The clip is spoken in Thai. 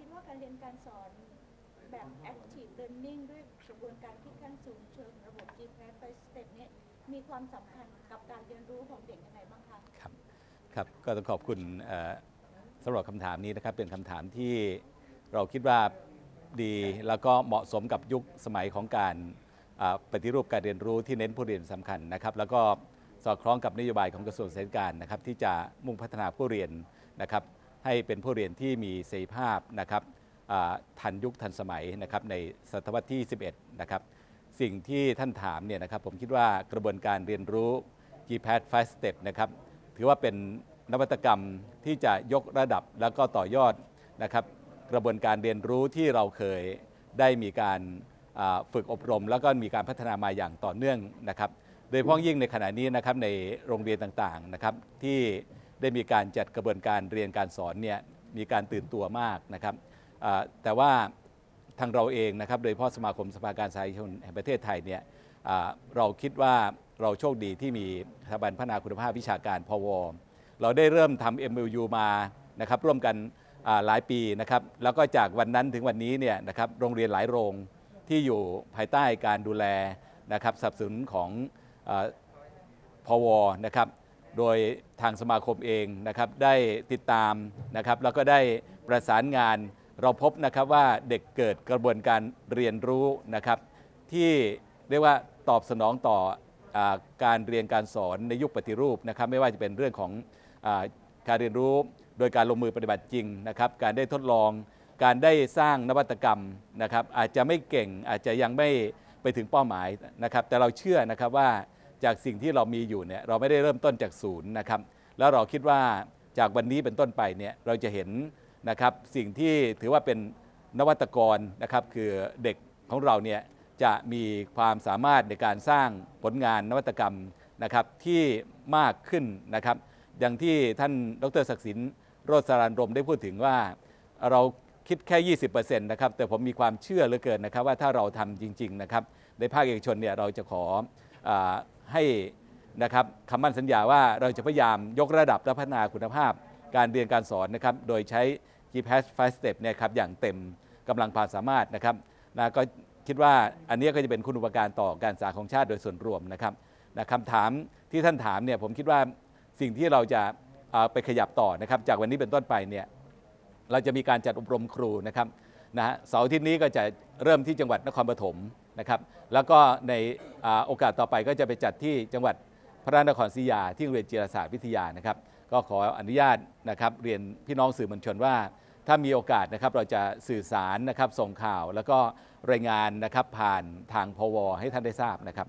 คิดว่าการเรียนการสอนแบบ active learning ด้วยกระบวนการคิดขั้นสูงเชิงระบบ GPAS by step เนี่ยมีความสำคัญกับการเรียนรู้ของเด็กยังไงบ้างคะ ครับครับก็ต้องขอบคุณเอ่อสำหรับคำถามนี้นะครับเป็นคำถามที่เราคิดว่าดีแล้วก็เหมาะสมกับยุคสมัยของการอ่าปฏิรูปการเรียนรู้ที่เน้นผู้เรียนสำคัญนะครับ แล้วก็สอดคล้องกับนโยบายของกระทรวงศึกษาธิการนะครับที่จะมุ่งพัฒนาผู้เรียนนะครับ ให้เป็นผู้เรียนที่มีเสรีภาพนะครับทันยุคทันสมัยนะครับในศตวรรษที่ 11 นะครับ สิ่งที่ท่านถามเนี่ยนะครับผมคิดว่ากระบวนการเรียนรู้ GPAD 5 Step นะครับถือว่าเป็นนวัตกรรมที่จะยกระดับแล้วก็ต่อยอดนะครับกระบวนการเรียนรู้ที่เราเคยได้มีการฝึกอบรม แล้วก็มีการพัฒนามาอย่างต่อเนื่องนะครับ โดยเฉพาะยิ่งในขณะนี้นะครับในโรงเรียนต่างๆนะครับที่ ได้มีการจัดกระบวนการเรียนการสอนเนี่ยมีการตื่นตัวมากนะครับแต่ว่าทางเราเองนะครับโดยเฉพาะสมาคมสภาการสาธารณชนแห่งประเทศไทยเนี่ยเราคิดว่าเราโชคดีที่มีสถาบันพัฒนาคุณภาพวิชาการพวเราได้เริ่มทำ MLU มานะครับร่วมกันหลายปีนะครับแล้วก็จากวันนั้นถึงวันนี้เนี่ยนะครับโรงเรียนหลายโรงที่อยู่ภายใต้การดูแลนะครับสนับสนุนของอาพวนะครับ โดยทางสมาคมเองนะครับได้ติดตามนะครับแล้วก็ได้ประสานงานเราพบนะครับว่าเด็กเกิดกระบวนการเรียนรู้นะครับ ที่เรียกว่าตอบสนองต่ออการเรียนการสอนในยุคปฏิรูปนะครับ ไม่ว่าจะเป็นเรื่องของอการเรียนรู้โดยการลงมือปฏิบัติจริงนะครับ การได้ทดลอง การได้สร้างนวัตกรรมนะครับ อาจจะไม่เก่งอาจจะยังไม่ไปถึงเป้าหมายนะครับ แต่เราเชื่อนะครับว่า จากสิ่งที่เรามีอยู่เนี่ยเราไม่ได้เริ่มต้นจากศูนย์นะครับแล้วเราคิดว่าจากวันนี้เป็นต้นไปเนี่ยเราจะเห็นนะครับสิ่งที่ถือว่าเป็นนวัตกรนะครับคือเด็กของเราเนี่ยจะมีความสามารถในการสร้างผลงานนวัตกรรมนะครับที่มากขึ้นนะครับ อย่างที่ท่านดรศักดิ์สินโรสารานรมได้พูดถึงว่าเราคิดแค่ 20%นะครับแต่ผมมีความเชื่อเหลือเกินนะครับว่าถ้าเราทำจริง ๆ นะครับ ในภาคเอกชนเนี่ยเราจะขออ ให้นะครับคำมั่นสัญญาว่าเราจะพยายามยกระดับและพัฒนาคุณภาพ การเรียนการสอนนะครับโดยใช้ GPS 5 Step เนี่ยครับอย่างเต็มกำลังความสามารถนะครับนะก็คิดว่าอันนี้ก็จะเป็นคุณอุปการต่อการศึกษาของชาติโดยส่วนรวมนะครับนะคำถามที่ท่านถามเนี่ยผมคิดว่าสิ่งที่เราจะาไปขยับต่อนะครับจากวันนี้เป็นต้นไปเนี่ยเราจะมีการจัดอบรมครูนะครับนะฮะเสาร์ทิตย์นี้ก็จะเริ่มที่จังหวัดนครปฐม นะครับแล้วก็ในอโอกาสต่อไปก็จะไปจัดที่จังหวัดพระนครศรีอยุธยาที่โรงเรียนจิรศาสตร์วิทยานะครับ ก็ขออนุญาตนะครับเรียนพี่น้องสื่อมวลชนว่า ถ้ามีโอกาสนะครับเราจะสื่อสารนะครับส่งข่าว แล้วก็รายงานนะครับผ่านทางพวให้ท่านได้ทราบนะครับ